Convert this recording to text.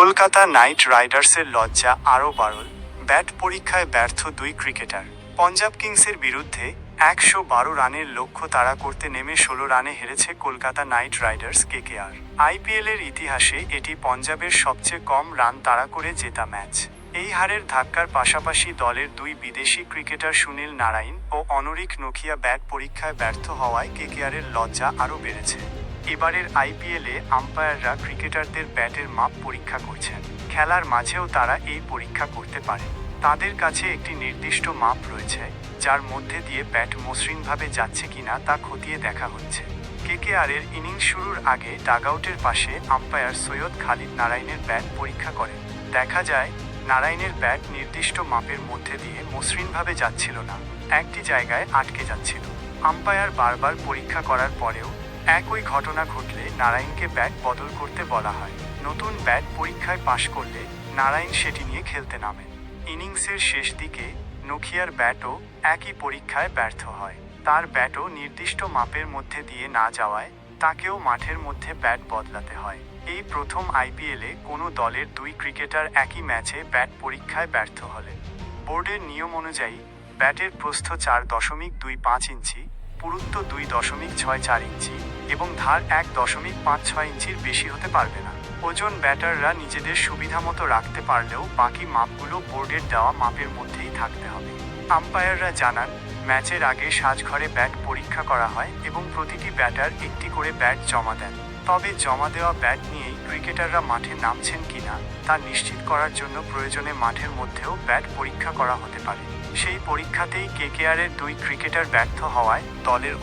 Kolkata night রাইডার্সের লজ্জা আরও বাড়ল। ব্যাট পরীক্ষায় ব্যর্থ দুই ক্রিকেটার। পঞ্জাব কিংসের বিরুদ্ধে একশো বারো রানের লক্ষ্য তাড়া করতে নেমে ষোলো রানে হেরেছে কলকাতা নাইট রাইডার্স কে কেকেআর। আইপিএলের ইতিহাসে এটি পঞ্জাবের সবচেয়ে কম রান তাড়া করে জেতা ম্যাচ। এই হারের ধাক্কার পাশাপাশি দলের দুই বিদেশি ক্রিকেটার সুনীল নারায়ণ ও অনরিক নোকিয়া ব্যাট পরীক্ষায় ব্যর্থ হওয়ায় কে কেকেআরের লজ্জা আরও বেড়েছে। এবারের আইপিএলে আম্পায়াররা ক্রিকেটারদের ব্যাটের মাপ পরীক্ষা করছেন। খেলার মাঝেও তারা এই পরীক্ষা করতে পারে। তাদের কাছে একটি নির্দিষ্ট মাপ রয়েছে, যার মধ্যে দিয়ে ব্যাট মসৃণভাবে যাচ্ছে কিনা তা খতিয়ে দেখা হচ্ছে। কেকেআরের ইনিংস শুরুর আগে ডাগআউটের পাশে আম্পায়ার সৈয়দ খালিদ নারায়ণের ব্যাট পরীক্ষা করেন। দেখা যায়, নারায়ণের ব্যাট নির্দিষ্ট মাপের মধ্যে দিয়ে মসৃণভাবে যাচ্ছিল না, একটি জায়গায় আটকে যাচ্ছিল। আম্পায়ার বারবার পরীক্ষা করার পরেও একই ঘটনা ঘটলে নারায়ণকে ব্যাট বদল করতে বলা হয়। নতুন ব্যাট পরীক্ষায় পাশ করলে নারায়ণ সেটি নিয়ে খেলতে নামেন। ইনিংসের শেষ দিকে নোকিয়ার ব্যাটও একই পরীক্ষায় ব্যর্থ হয়। তার ব্যাটও নির্দিষ্ট মাপের মধ্যে দিয়ে না যাওয়ায় তাকেও মাঠের মধ্যে ব্যাট বদলাতে হয়। এই প্রথম আইপিএলে কোনো দলের দুই ক্রিকেটার একই ম্যাচে ব্যাট পরীক্ষায় ব্যর্থ হলেন। বোর্ডের নিয়ম অনুযায়ী ব্যাটের প্রস্থ চার দশমিক দুই পাঁচ ইঞ্চি পুরুত্ব দুই দশমিক ছয় চার ইঞ্চি এবং ধার এক দশমিক পাঁচ ছয় ইঞ্চির বেশি হতে পারবে না। ওজন ব্যাটাররা নিজেদের সুবিধা মতো রাখতে পারলেও বাকি মাপগুলো বোর্ডের দেওয়া মাপের মধ্যেই থাকতে হবে। আম্পায়াররা জানান, ম্যাচের আগে সাজঘরে ব্যাট পরীক্ষা করা হয় এবং প্রতিটি ব্যাটার একটি করে ব্যাট জমা দেন। তবে জমা দেওয়া ব্যাট নিয়েই ক্রিকেটাররা মাঠে নামছেন কিনা তা নিশ্চিত করার জন্য প্রয়োজনে মাঠের মধ্যেও ব্যাট পরীক্ষা করা হতে পারে। সেই পরীক্ষাতেই কেকেআরের দুই ক্রিকেটার ব্যর্থ হওয়ায় দলের